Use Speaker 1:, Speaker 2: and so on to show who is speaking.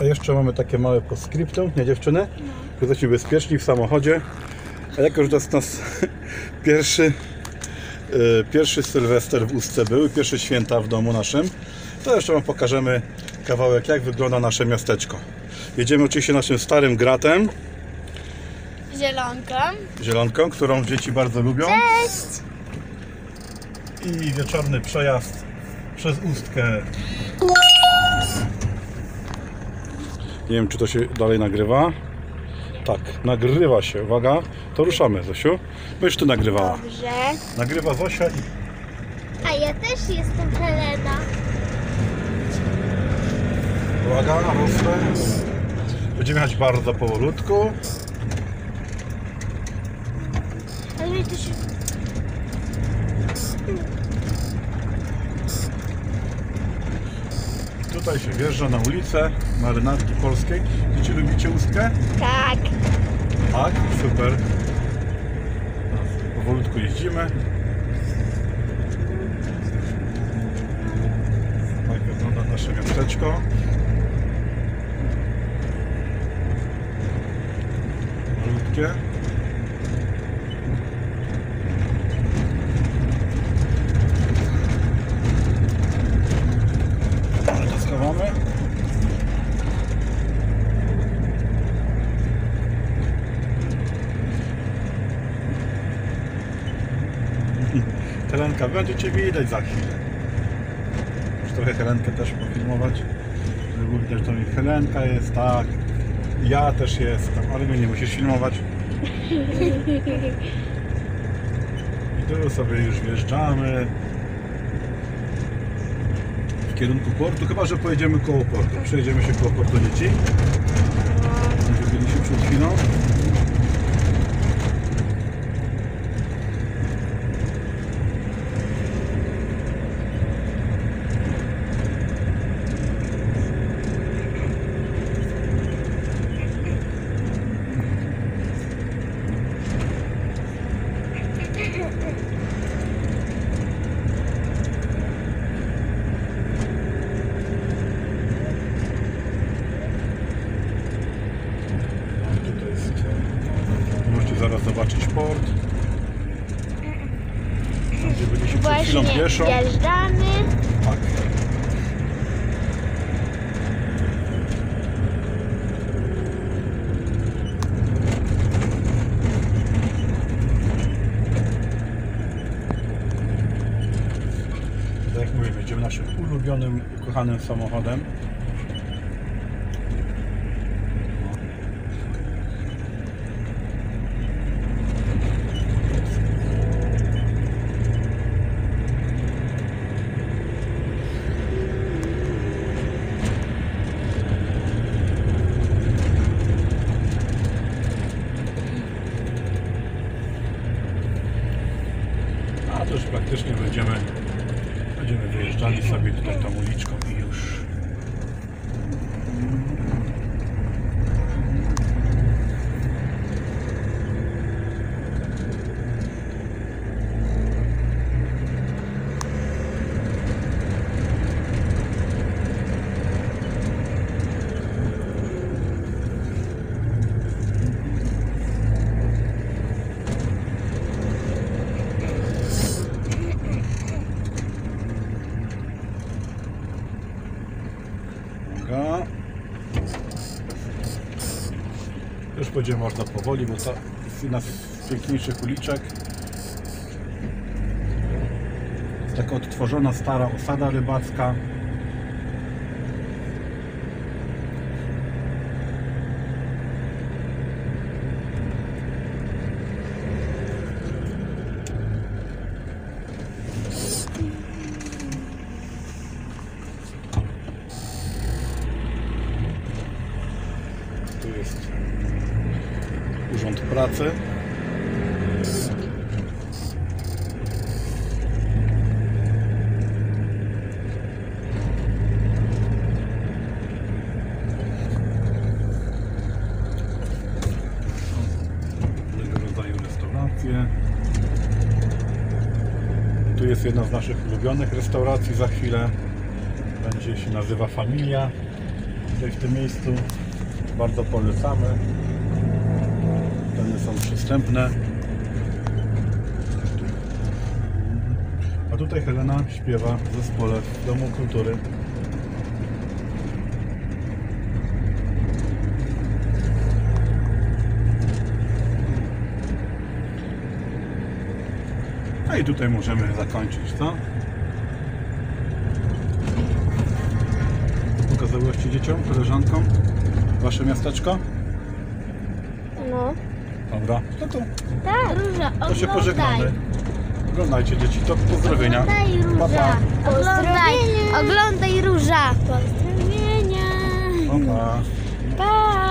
Speaker 1: A jeszcze mamy takie małe postscriptum, nie dziewczyny? Jesteśmy bezpieczni w samochodzie. A jako, że to jest nas pierwszy, e, pierwszy Sylwester w Ustce był, pierwsze święta w domu naszym, to jeszcze Wam pokażemy kawałek, jak wygląda nasze miasteczko. Jedziemy oczywiście naszym starym gratem,
Speaker 2: Zielonką.
Speaker 1: zielonką, którą dzieci bardzo lubią.
Speaker 2: Cześć!
Speaker 1: I wieczorny przejazd przez Ustkę. Nie wiem, czy to się dalej nagrywa. Tak, nagrywa się. Uwaga, to ruszamy, Zosiu. Będziesz ty nagrywała.
Speaker 2: Dobrze.
Speaker 1: Nagrywa Zosia i
Speaker 2: A ja też jestem Helena.
Speaker 1: uwaga, rosnę. Będziemy jechać bardzo powolutku.
Speaker 2: Ale to się...
Speaker 1: Tutaj się wjeżdża na ulicę Marynarki Polskiej. Dzieci lubicie Ustkę?
Speaker 2: Tak.
Speaker 1: Tak, super. Powolutku jeździmy. Tak wygląda nasze miasteczko. Malutkie. Ale to schowamy. Helenka, będziecie widać za chwilę. Już trochę Helenkę też pofilmować. Żeby było widać, to mi Helenka jest, tak. Ja też jestem, ale mnie nie musisz filmować. I tu sobie już wjeżdżamy. W kierunku portu, chyba że pojedziemy koło portu. Przejedziemy się koło portu dzieci. Gdzie byliśmy przed chwilą. No, tutaj jest. Zobaczyć port. Tam, gdzie byliśmy przed chwilą
Speaker 2: Właśnie
Speaker 1: pieszo.
Speaker 2: wjeżdżamy.
Speaker 1: Tak. Tak jak mówię, jedziemy naszym ulubionym, ukochanym samochodem. A to już praktycznie będziemy, będziemy wyjeżdżali sobie Już będzie można powoli, bo jedna z piękniejszych uliczek. Taka odtworzona stara osada rybacka. Jest Urząd Pracy. Tu jest jedna z naszych ulubionych restauracji za chwilę. Będzie się nazywa Familia. Tutaj w tym miejscu bardzo polecamy. Ceny są przystępne. A tutaj Helena śpiewa w zespole w Domu Kultury. A i tutaj możemy zakończyć, co? Pokazałyście dzieciom, koleżankom wasze miasteczko?
Speaker 2: No.
Speaker 1: Dobra, no to,
Speaker 2: Tak. Róża,
Speaker 1: to się pożegnamy. Oglądajcie dzieci, to pozdrowienia.
Speaker 2: Oglądaj
Speaker 1: Pa,
Speaker 2: Róża.
Speaker 1: pa.
Speaker 2: Oglądaj, oglądaj Róża. Pozdrowienia.
Speaker 1: Pa, pa.
Speaker 2: Pa.